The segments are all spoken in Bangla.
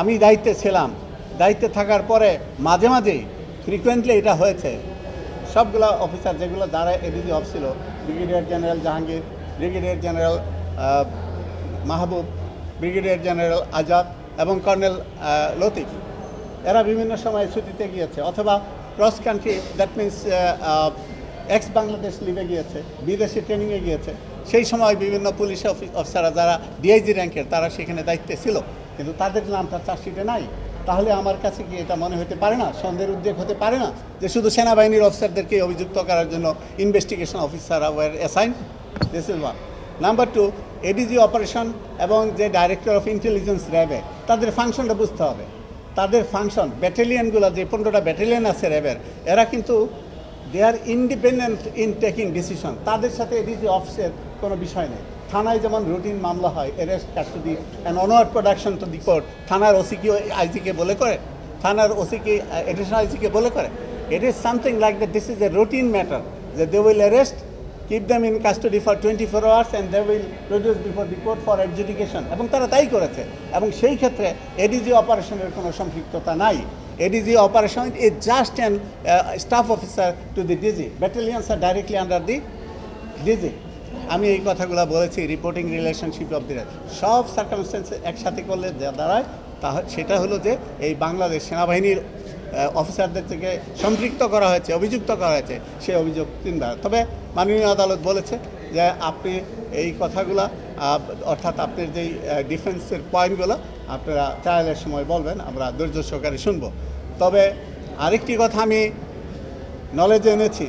আমি দায়িত্বে ছিলাম। দায়িত্বে থাকার পরে মাঝে মাঝেই ফ্রিকুয়েন্টলি এটা হয়েছে। সবগুলো অফিসার যেগুলো যারা এডিজি অফ ছিল brigadier general Jahangir brigadier general Mahbub brigadier general Azad এবং কর্নেল লতিফ। এরা বিভিন্ন সময় ছুটিতে গিয়েছে অথবা cross country that means ex Bangladesh লিভে গিয়েছে, বিদেশি ট্রেনিংয়ে গিয়েছে। সেই সময় বিভিন্ন পুলিশ অফিস অফিসাররা যারা ডিআইজি র্যাঙ্কের তারা সেখানে দায়িত্বে ছিল। কিন্তু তাদের নামটা চার্জশিটে নাই। তাহলে আমার কাছে কি এটা মনে হতে পারে না? সন্দেহের উদ্বেগ হতে পারে না? যে শুধু সেনাবাহিনীর অফিসারদেরকে অভিযুক্ত করার জন্য investigation officer were assign this is one number two ADG operation এবং যে ডাইরেক্টর অফ ইন্টেলিজেন্স র্যাবে তাদের ফাংশনটা বুঝতে হবে। তাদের ফাংশন ব্যাটালিয়নগুলো যে পনেরোটা ব্যাটালিয়ন আছে র্যাবের এরা কিন্তু they are independent in taking decision তাদের সাথে এডিজি অফিসের কোনো বিষয় নেই। থানায় যেমন রুটিন মামলা হয় arrest custody and onward production to the court থানার ওসিকে, আইজিকে বলে করে, থানার ওসিকে এডিশনাল আইজিকে বলে করে। It is something like that this is a routine matter যে they will arrest keep them in custody for twenty four hours and they will produce before the court for adjudication এবং তারা তাই করেছে। এবং সেই ক্ষেত্রে এডিজি অপারেশনের কোনো সম্পৃক্ততা নাই। ADG operation is just an staff officer to the DG battalions are directly under the DG আমি এই কথাগুলো বলেছি রিপোর্টিং রিলেশনশিপ অফ দি সব সার্কামস্টেন্স একসাথে করলে দাঁড়ায়, তা সেটা হলো যে এই বাংলাদেশ সেনাবাহিনীর অফিসারদের থেকে সম্পৃক্ত করা হয়েছে, অভিযুক্ত করা হয়েছে। সে অভিযোগ তিনবার। তবে মাননীয় আদালত বলেছে যে আপনি এই কথাগুলা অর্থাৎ আপনার যেই ডিফেন্সের পয়েন্টগুলো আপনারা ট্রায়ালের সময় বলবেন, আমরা ধৈর্য সহকারে শুনব। তবে আরেকটি কথা আমি নলেজে এনেছি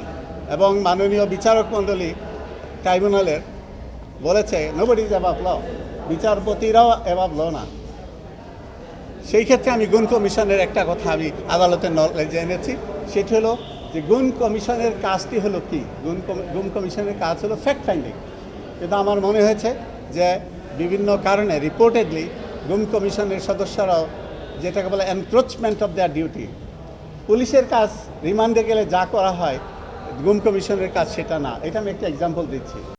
এবং মাননীয় বিচারক মণ্ডলী ট্রাইব্যুনালের বলেছে নোবডি ইজ অ্যাবাভ ল বিচারপতিরাও অ্যাবাভ ল না। সেই ক্ষেত্রে আমি গুণ কমিশনের একটা কথা আমি আদালতের নলেজে এনেছি। সেটি হলো যে গুণ কমিশনের কাজটি হলো কি? গুণ গুণ কমিশনের কাজ হলো ফ্যাক্ট ফাইন্ডিং কিন্তু আমার মনে হয়েছে যে বিভিন্ন কারণে রিপোর্টেডলি গুম কমিশনের সদস্যরাও যেটাকে বলে এনক্রোচমেন্ট অফ দেয়ার ডিউটি পুলিশের কাজ রিমান্ডে গেলে যা করা হয় গুম কমিশনের কাজ সেটা না। এটা আমি একটা এক্সাম্পল দিচ্ছি।